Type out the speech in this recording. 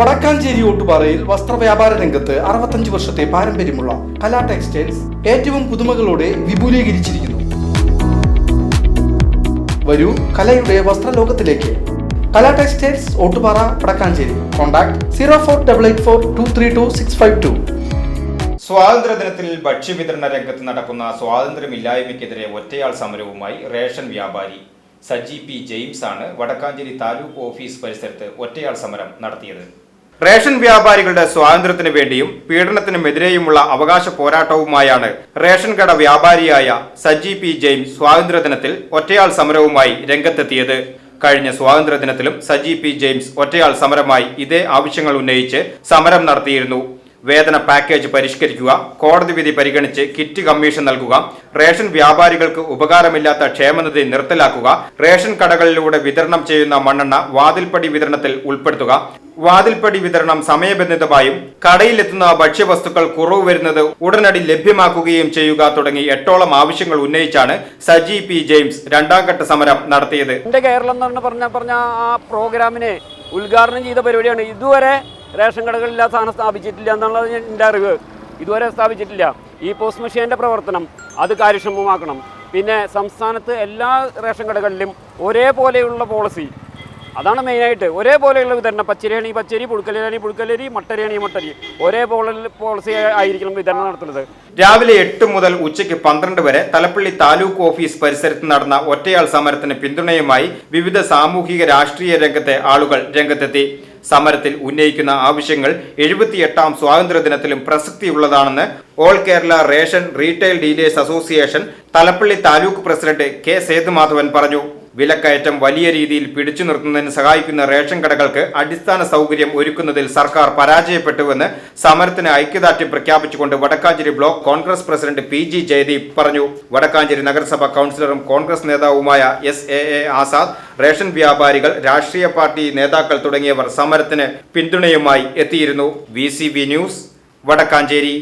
വടക്കാഞ്ചേരി ഓട്ടുപാറയിൽ വസ്ത്രവ്യാപാര രംഗത്ത് അറുപത്തഞ്ച് വർഷത്തെ പാരമ്പര്യമുള്ള കലാ ടെക്സ്റ്റൈൽസ് ഏറ്റവും പുതുമകളോടെ വിപുലീകരിച്ചിരിക്കുന്നു. വരൂ കലയുടെ വസ്ത്രലോകത്തിലേക്ക്. Kala textiles Ottupara Vadakkanchery. Contact zero four double eight four two three two six five two. സ്വാതന്ത്ര്യദിനത്തിൽ ഭക്ഷ്യവിതരണ രംഗത്ത് നടക്കുന്ന സ്വാതന്ത്ര്യമില്ലായ്മയ്ക്കെതിരെ ഒറ്റയാൾ സമരവുമായി റേഷൻ വ്യാപാരി സജി പി ജെയിംസ് ആണ് വടക്കാഞ്ചേരി താലൂക്ക് ഓഫീസ് പരിസരത്ത് ഒറ്റയാൾ സമരം നടത്തിയത്. റേഷൻ വ്യാപാരികളുടെ സ്വാതന്ത്ര്യത്തിന് വേണ്ടിയും പീഡനത്തിനുമെതിരെയുമുള്ള അവകാശ പോരാട്ടവുമായാണ് റേഷൻ കട വ്യാപാരിയായ സജി പി ജെയിംസ് സ്വാതന്ത്ര്യദിനത്തിൽ ഒറ്റയാൾ സമരവുമായി രംഗത്തെത്തിയത്. കഴിഞ്ഞ സ്വാതന്ത്ര്യദിനത്തിലും സജി പി ജെയിംസ് ഒറ്റയാൾ സമരമായി ഇതേ ആവശ്യങ്ങൾ ഉന്നയിച്ച് സമരം നടത്തിയിരുന്നു. വേതന പാക്കേജ് പരിഷ്കരിക്കുക കോടതി വിധി പരിഗണിച്ച് കിറ്റ് കമ്മീഷൻ നൽകുക റേഷൻ വ്യാപാരികൾക്ക് ഉപകാരമില്ലാത്ത ക്ഷേമനിധി നിർത്തലാക്കുക റേഷൻ കടകളിലൂടെ വിതരണം ചെയ്യുന്ന മണ്ണെണ്ണ വാതിൽപ്പടി വിതരണത്തിൽ ഉൾപ്പെടുത്തുക വാതിൽപ്പടി വിതരണം സമയബന്ധിതമായും കടയിലെത്തുന്ന ഭക്ഷ്യവസ്തുക്കൾ കുറവ് വരുന്നത് ഉടനടി ലഭ്യമാക്കുകയും ചെയ്യുക തുടങ്ങി എട്ടോളം ആവശ്യങ്ങൾ ഉന്നയിച്ചാണ് സജി പി ജെയിംസ് രണ്ടാം ഘട്ട സമരം നടത്തിയത്. എന്റെ കേരളം എന്ന് പറഞ്ഞ പറഞ്ഞ ആ പ്രോഗ്രാമിനെ ഉദ്ഘാടനം ചെയ്ത പരിപാടിയാണ്. ഇതുവരെ റേഷൻ കടകളില്ല സാധനം സ്ഥാപിച്ചിട്ടില്ല എന്നുള്ളത് എന്റെ അറിവ്. ഇതുവരെ സ്ഥാപിച്ചിട്ടില്ല. ഈ പോസ്റ്റ് മെഷീന്റെ പ്രവർത്തനം അത് കാര്യക്ഷമമാക്കണം. പിന്നെ സംസ്ഥാനത്ത് എല്ലാ റേഷൻ കടകളിലും ഒരേപോലെയുള്ള പോളിസി അതാണ് മെയിനായിട്ട്. ഒരേപോലെയുള്ള വിതരണം. പച്ചരിയാണി പച്ചരി പുഴുക്കലരി പുഴുക്കലരി മട്ടരിയാണി മട്ടരി. ഒരേപോലെ പോളിസി ആയിരിക്കണം വിതരണം നടത്തുന്നത്. രാവിലെ എട്ട് മുതൽ ഉച്ചയ്ക്ക് പന്ത്രണ്ട് വരെ തലപ്പള്ളി താലൂക്ക് ഓഫീസ് പരിസരത്ത് നടന്ന ഒറ്റയാൾ സമരത്തിന് പിന്തുണയുമായി വിവിധ സാമൂഹിക രാഷ്ട്രീയ രംഗത്തെ ആളുകൾ രംഗത്തെത്തി. സമരത്തിൽ ഉന്നയിക്കുന്ന ആവശ്യങ്ങൾ എഴുപത്തിയെട്ടാം സ്വാതന്ത്ര്യദിനത്തിലും പ്രസക്തിയുള്ളതാണെന്ന് all Kerala ration retail dealers association Thalappally taluk president K Sethumadhavan പറഞ്ഞു. വിലക്കയറ്റം വലിയ രീതിയിൽ പിടിച്ചു നിർത്തുന്നതിന് സഹായിക്കുന്ന റേഷൻ കടകൾക്ക് അടിസ്ഥാന സൗകര്യം ഒരുക്കുന്നതിൽ സർക്കാർ പരാജയപ്പെട്ടുവെന്ന് സമരത്തിന് ഐക്യദാർഢ്യം പ്രഖ്യാപിച്ചുകൊണ്ട് Vadakkanchery block Congress president P G Jayadeep പറഞ്ഞു. വടക്കാഞ്ചേരി നഗരസഭ കൌൺസിലറും കോൺഗ്രസ് നേതാവുമായ S A A Azad ration വ്യാപാരികൾ രാഷ്ട്രീയ പാർട്ടി നേതാക്കൾ തുടങ്ങിയവർ സമരത്തിന് പിന്തുണയുമായി എത്തിയിരുന്നു. V news Vadakkanchery.